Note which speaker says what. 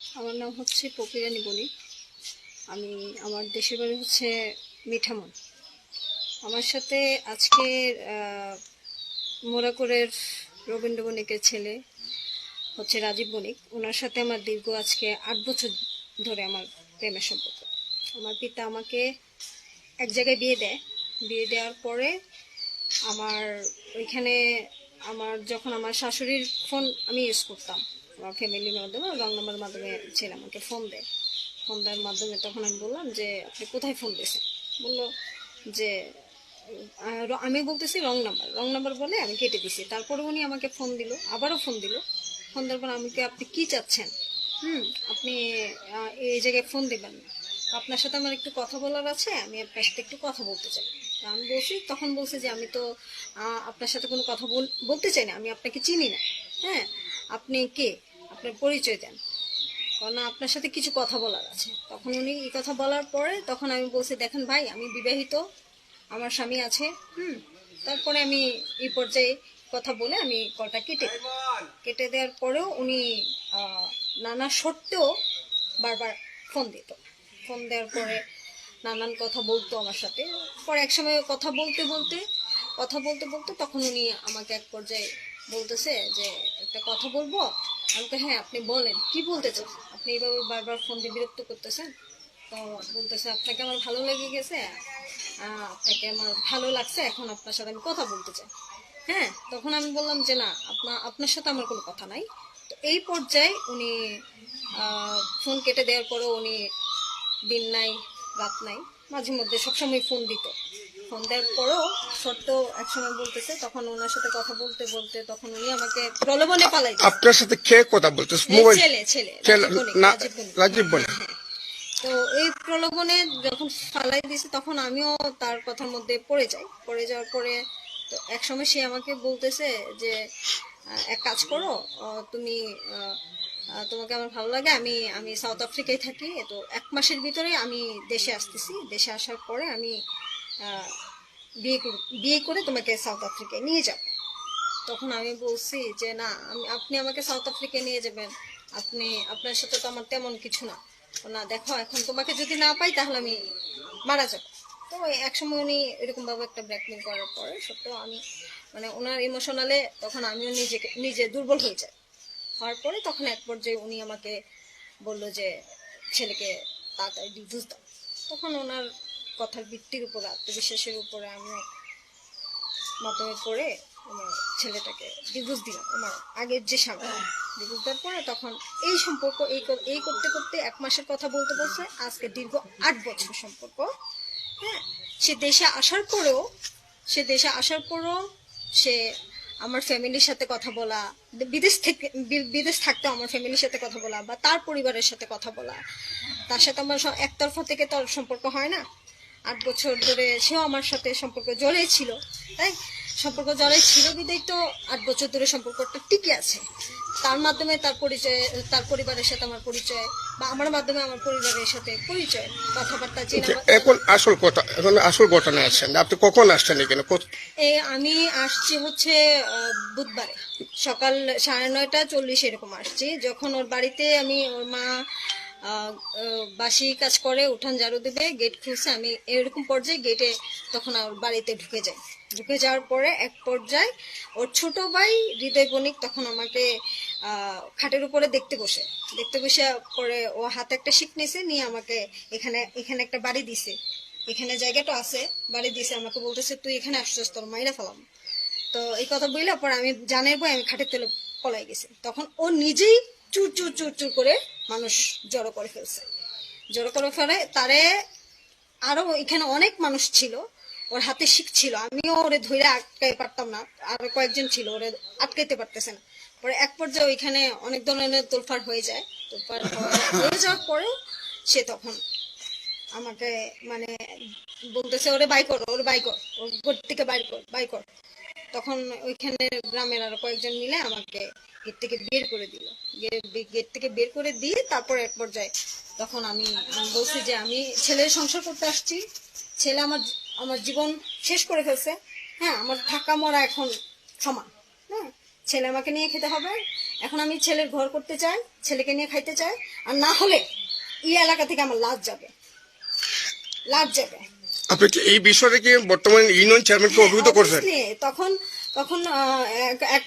Speaker 1: আমার নাম হচ্ছে পকিরানি বণিক। আমি আমার দেশের বাড়ি হচ্ছে মিঠামন। আমার সাথে আজকে মোরাকরের রবীন্দ্র বণিকের ছেলে হচ্ছে রাজীব বণিক। ওনার সাথে আমার দীর্ঘ আজকে আট বছর ধরে আমার প্রেমের সম্পর্ক। আমার পিতা আমাকে এক জায়গায় বিয়ে দেয়। বিয়ে দেওয়ার পরে আমার ওইখানে আমার, যখন আমার শাশুড়ির ফোন আমি ইউজ করতাম ফ্যামিলির মাধ্যমে রং নাম্বারের মাধ্যমে ছেলে আমাকে ফোন দেয়। ফোন দেওয়ার মাধ্যমে তখন আমি বললাম যে, আপনি কোথায় ফোন দিয়েছেন? বলল যে আমি বলতেছি রং নাম্বার রং নাম্বার বলে আমি কেটে দিছি তারপরে উনি আমাকে ফোন দিল, আবারও ফোন দিল। ফোন দেওয়ার পর আমাকে, আপনি কি চাচ্ছেন? হুম, আপনি এই জায়গায় ফোন দেবেন না। আপনার সাথে আমার একটু কথা বলার আছে, আমি আপনার সাথে একটু কথা বলতে চাই। আমি বলছি, তখন বলছে যে, আমি তো আপনার সাথে কোনো কথা বল- বলতে চাই না, আমি আপনাকে চিনি না। হ্যাঁ আপনি কে? আপনার পরিচয় দেন। কারণ আপনার সাথে কিছু কথা বলার আছে। তখন উনি এই কথা বলার পরে তখন আমি বলছি, দেখেন ভাই, আমি বিবাহিত, আমার স্বামী আছে, হুম, তারপরে আমি এই পর্যায়ে কথা বলে আমি কলটা কেটে কেটে দেওয়ার পরেও উনি নানা সত্ত্বেও বারবার ফোন দিত। ফোন দেওয়ার পরে নানান কথা বলতো আমার সাথে। পরে এক সময় কথা বলতে বলতে, কথা বলতে বলতে তখন উনি আমাকে এক পর্যায়ে বলতেছে যে, একটা কথা বলব? আমাকে হ্যাঁ আপনি বলেন। কি বলতে চান? আপনি এইভাবে বারবার ফোন দিয়ে বিরক্ত করতেছেন? তো বলতেছে, আপনাকে আমার ভালো লেগে গেছে আপনাকে আমার ভালো লাগছে, এখন আপনার সাথে আমি কথা বলতে চাই। হ্যাঁ তখন আমি বললাম যে, না আপনার আপনার সাথে আমার কোনো কথা নাই। তো এই পর্যায়ে উনি ফোন কেটে দেওয়ার পরেও উনি দিন নাই, রাত নাই। মাঝে মধ্যে সবসময় ফোন দিত। ফোন দেওয়ার পরেও সত্য একসময় বলতেছে তখন ওনার সাথে কথা বলতে বলতে তখন উনি আমাকে প্রলোভনে পালাই
Speaker 2: আপনার সাথে কে কথা বলতে মোবাইল
Speaker 1: ছেলে ছেলে রাজীব বণিক। হ্যাঁ, হ্যাঁ। তো এই প্রলোভনে যখন ফালাই দিয়েছে তখন আমিও তার কথার মধ্যে পড়ে যাই। পড়ে যাওয়ার পরে তো এক সময় সে আমাকে বলতেছে যে এক কাজ করো তুমি তোমাকে আমার ভালো লাগে। আমি আমি সাউথ আফ্রিকায় থাকি, তো এক মাসের ভিতরে আমি দেশে আসতেছি। দেশে আসার পরে আমি বিয়ে করে বিয়ে করে তোমাকে সাউথ আফ্রিকায় নিয়ে যাব। তখন আমি বলছি যে, না, আমি, আপনি আমাকে সাউথ আফ্রিকায় নিয়ে যাবেন। আপনি, আপনার সাথে তো আমার তেমন কিছু না। না, দেখো, এখন তোমাকে যদি না পাই তাহলে আমি মারা যাব। তো এক সময় উনি এরকমভাবে একটা ব্ল্যাকমেল করার পরে সত্ত্বেও আমি মানে ওনার ইমোশনালে তখন আমিও নিজেকে, নিজে দুর্বল হয়ে যাই। হওয়ার পরে তখন এক পর্যায়ে উনি আমাকে বলল যে, ছেলেকে তাড়াতাড়ি ডিভোর্স দাও। তখন ওনার কথার ভিত্তির উপর, আত্মবিশ্বাসের উপরে আমি মাধ্যমে পড়ে আমার ছেলেটাকে ডিভোর্স দিলাম। আমার আগের যে স্বামী, ডিভোর্স দেওয়ার পরে তখন এই সম্পর্ক, এই এই করতে করতে এক মাসের কথা বলতে বলছে। আজকে দীর্ঘ আট বছর সম্পর্ক হ্যাঁ? সে দেশে আসার পরেও, সে দেশে আসার পরেও সে আমার ফ্যামিলির সাথে কথা বলা বিদেশ থেকে বিদেশ থাকতে আমার ফ্যামিলির সাথে কথা বলা বা তার পরিবারের সাথে কথা বলা। তার সাথে আমার একতরফা থেকে তো সম্পর্ক হয় না। আট বছর ধরে সেও আমার সাথে সম্পর্ক জড়িয়ে ছিল, তাই সম্পর্ক জড়াই ছিল বিদায় তো আট বছর ধরে সম্পর্কটা টিকে আছে। তার মাধ্যমে তার পরিচয় তার পরিবারের সাথে আমার পরিচয় বা আমার মাধ্যমে আমার পরিবারের সাথে পরিচয় কথাবার্তা চেনা
Speaker 2: এখন আসল কথা এখন আসল ঘটনা আছেন আপনি কখন আসছেন এখানে?
Speaker 1: আমি আসছি হচ্ছে বুধবারে। সকাল সাড়ে নয়টা চল্লিশ এরকম আসছি। যখন ওর বাড়িতে আমি ওর মা বাসি কাজ করে উঠান ঝাড়ু দেবে গেট খুলছে আমি এরকম পর্যায়ে গেটে তখন ওর বাড়িতে ঢুকে যাই। ঢুকে যাওয়ার পরে এক পর্যায়ে ওর ছোট ভাই হৃদয় বণিক তখন আমাকে খাটের উপরে দেখতে বসে। দেখতে বসে পরে ও হাতে একটা শিক নিয়েছে নিয়ে আমাকে এখানে এখানে একটা বাড়ি দিছে। এখানে জায়গাটা আছে, বাড়ি দিছে, আমাকে বলতেছে, তুই এখানে আসছিস, তোর মাইরা ফেলাম। তো এই কথা বললে পরে আমি জানের বই আমি খাটের তেলে পলাই গেছি। তখন ও নিজেই চুর চুর চুর চুর করে মানুষ জড়ো করে ফেলছে। জড়ো করে ফেলে, তারে আরও এখানে অনেক মানুষ ছিল। ওর হাতে শিখ ছিল আমিও ওরে ধরে আটকাই পারতাম না। আর কয়েকজন ছিল, ওরে আটকাইতে পারতেছে না। পরে এক পর্যায়ে ওইখানে অনেক ধরনের তোলফার হয়ে যায়। তোলফার হয়ে যাওয়ার পরেও সে তখন আমাকে মানে বলতেছে, ওরে বাই কর, ওরে বাই কর, ওর ঘর থেকে বাইর কর, বাই কর। তখন ওইখানে গ্রামের আরও কয়েকজন মিলে আমাকে গেট থেকে বের করে দিল। গেট থেকে বের করে দিয়ে তারপর এক পর্যায়ে তখন আমি বলছি যে, আমি ছেলের সংসার করতে আসছি। ছেলে আমার আমার জীবন শেষ করে ফেলছে। হ্যাঁ আমার ঢাকা মরা এখন সমান। হ্যাঁ ছেলে আমাকে নিয়ে খেতে হবে। এখন আমি ছেলের ঘর করতে চাই ছেলেকে নিয়ে খাইতে চাই। আর না হলে এই এলাকা থেকে আমার লাজ যাবে। লাজ যাবে।
Speaker 2: আপনি কি এই বিষয়টা কি বর্তমান ইউনিয়ন চেয়ারম্যানকে অভিভূত করছেন?
Speaker 1: তখন তখন এক